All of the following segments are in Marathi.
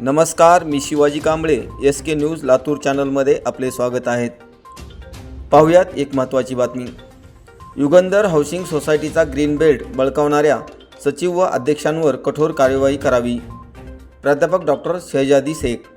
नमस्कार मी Shivaji Kamble S K news Latur चॅनलमध्ये आपले स्वागत आहेत पाहुयात एक महत्त्वाची बातमी. युगंधर हाऊसिंग सोसायटीचा ग्रीन बेल्ट बळकावणाऱ्या सचिव व अध्यक्षांवर कठोर कार्यवाही करावी. प्राध्यापक डॉक्टर शहजादी शेख.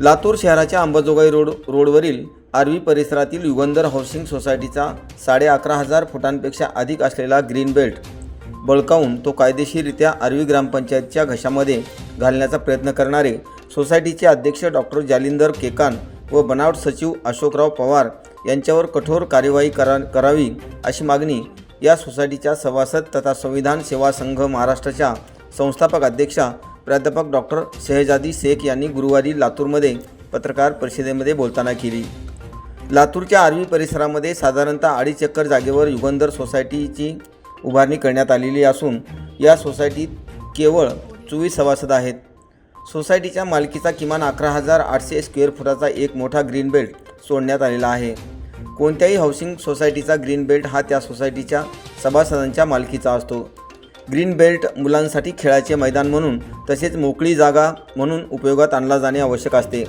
लातूर शहराच्या अंबाजोगाई रोड रोडवरील आर्वी परिसरातील युगंधर हाऊसिंग सोसायटीचा साडे अकरा हजार फुटांपेक्षा अधिक असलेला ग्रीन बेल्ट बळकावून तो कायदेशीररित्या आर्वी ग्रामपंचायतच्या घशामध्ये घालण्याचा प्रयत्न करणारे सोसायटीचे अध्यक्ष डॉक्टर जालिंदर केकान व बनावट सचिव अशोकराव पवार यांच्यावर कठोर कार्यवाही करा करावी अशी मागणी या सोसायटीच्या सभासद तथा संविधान सेवा संघ महाराष्ट्राच्या संस्थापक अध्यक्षा प्राध्यापक डॉक्टर शहजादी शेख यांनी गुरुवारी लातूरमध्ये पत्रकार परिषदेमध्ये बोलताना केली. लातूरच्या आर्वी परिसरामध्ये साधारणतः अडीच एकर जागेवर युगंधर सोसायटीची उभारणी करण्यात आलेली असून या सोसायटीत केवळ चोवीस सभासद आहेत. सोसायटीच्या मालकीचा किमान अकरा हजार आठशे स्क्वेअर फुटाचा एक मोठा ग्रीन बेल्ट सोडण्यात आलेला आहे. कोणत्याही हाऊसिंग सोसायटीचा ग्रीन बेल्ट हा त्या सोसायटीच्या सभासदांच्या मालकीचा असतो. ग्रीन बेल्ट मुलांसाठी खेळाचे मैदान म्हणून तसेच मोकळी जागा म्हणून उपयोगात आणला जाणे आवश्यक असते.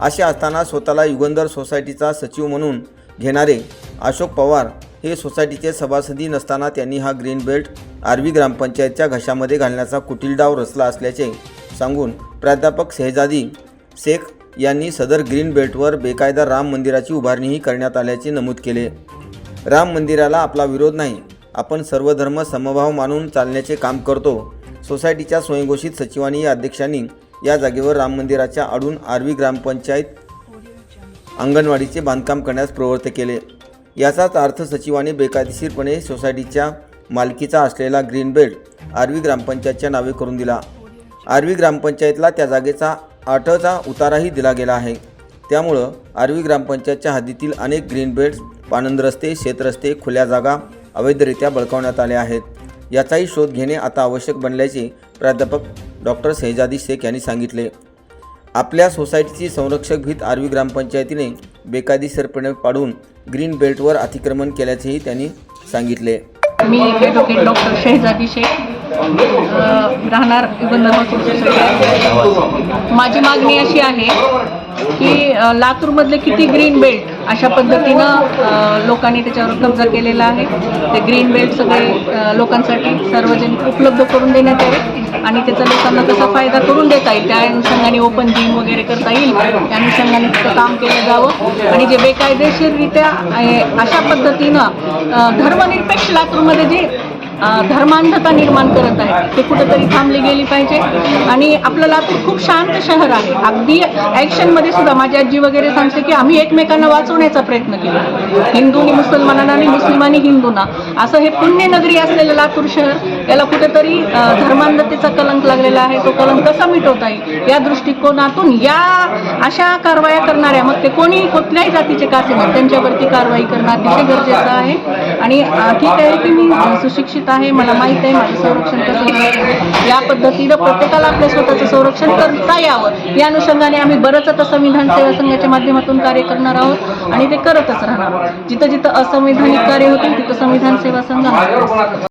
असे असताना स्वतःला युगंधर सोसायटीचा सचिव म्हणून घेणारे अशोक पवार हे सोसायटीचे सभासदी नसताना त्यांनी हा ग्रीन बेल्ट आर्वी ग्रामपंचायतच्या घशामध्ये घालण्याचा कुटील डाव रचला असल्याचे सांगून प्राध्यापक शहजादी शेख यांनी सदर ग्रीन बेल्टवर बेकायदा राम मंदिराची उभारणीही करण्यात आल्याचे नमूद केले. राम मंदिराला आपला विरोध नाही. आपण सर्वधर्म समभाव मानून चालण्याचे काम करतो. सोसायटीच्या स्वयंघोषित सचिवांनी या अध्यक्षांनी या जागेवर राम मंदिराच्या आडून आर्वी ग्रामपंचायत अंगणवाडीचे बांधकाम करण्यास प्रवृत्त केले. याचाच अर्थ सचिवाने बेकायदेशीरपणे सोसायटीच्या मालकीचा असलेला ग्रीन बेल्ट आर्वी ग्रामपंचायतच्या नावे करून दिला. आर्वी ग्रामपंचायतला त्या जागेचा आठचा उताराही दिला गेला आहे. त्यामुळं आर्वी ग्रामपंचायतच्या हद्दीतील अनेक ग्रीन बेल्ट्स पाणंद रस्ते शेतरस्ते खुल्या जागा अवैधरित्या बळकावण्यात आल्या आहेत. याचाही शोध घेणे आता आवश्यक बनल्याचे प्राध्यापक डॉक्टर शहजादी शेख यांनी सांगितले. आपल्या सोसायटीची संरक्षक भीत आर्वी ग्रामपंचायतीने बेकायदेशीरपणे पाडून ग्रीन बेल्टवर अतिक्रमण केल्याचेही त्यांनी सांगितले. मी ॲडव्होकेट डॉक्टर शेहजादी शेख राहणार युगंधर माझी मागणी अशी आहे की लातूरमधले किती ग्रीन बेल्ट अशा पद्धतीनं लोकांनी त्याच्यावर कब्जा केलेला आहे. ते ग्रीन बेल्ट सगळे लोकांसाठी सार्वजनिक उपलब्ध करून देण्यात यावे आणि त्याचा लोकांना कसा फायदा करून देता येईल त्या अनुषंगाने ओपन जिम वगैरे करता येईल त्या अनुषंगाने तिथं काम केलं जावं. आणि जे बेकायदेशीररित्या अशा पद्धतीनं धर्मनिरपेक्ष लातूरमध्ये जे धर्मांधता निर्माण करत आहे ते कुठंतरी थांबली गेली पाहिजे. आणि आपलं लातूर खूप शांत शहर आहे. अगदी ॲक्शनमध्ये सुद्धा माझी आजी वगैरे सांगते की आम्ही एकमेकांना वाचवण्याचा प्रयत्न केला. हिंदूंनी मुसलमानांना आणि मुस्लिमांनी हिंदूंना. असं हे पुण्यनगरी असलेलं लातूर शहर याला कुठेतरी धर्मांधतेचा कलंक लागलेला आहे. तो कलंक कसा मिटवता येईल? या दृष्टिकोनातून या अशा कारवाया करणाऱ्या मग ते कोणी कुठल्याही जातीचे का असेना त्यांच्यावरती कारवाई करणं अतिशय गरजेचं आहे. आणि ठीक आहे की मी सुशिक्षित सुशिक्षित आहे मला माहीत आहे माझं संरक्षण कसं या पद्धतीनं प्रत्येकाला आपल्या स्वतःचं संरक्षण करता यावं. या अनुषंगाने आम्ही बरंच आता संविधान सेवा संघाच्या माध्यमातून कार्य करणार आहोत आणि ते करतच राहणार आहोत. जिथं जिथं असंवैधानिक कार्य होतील तिथं संविधान सेवा संघ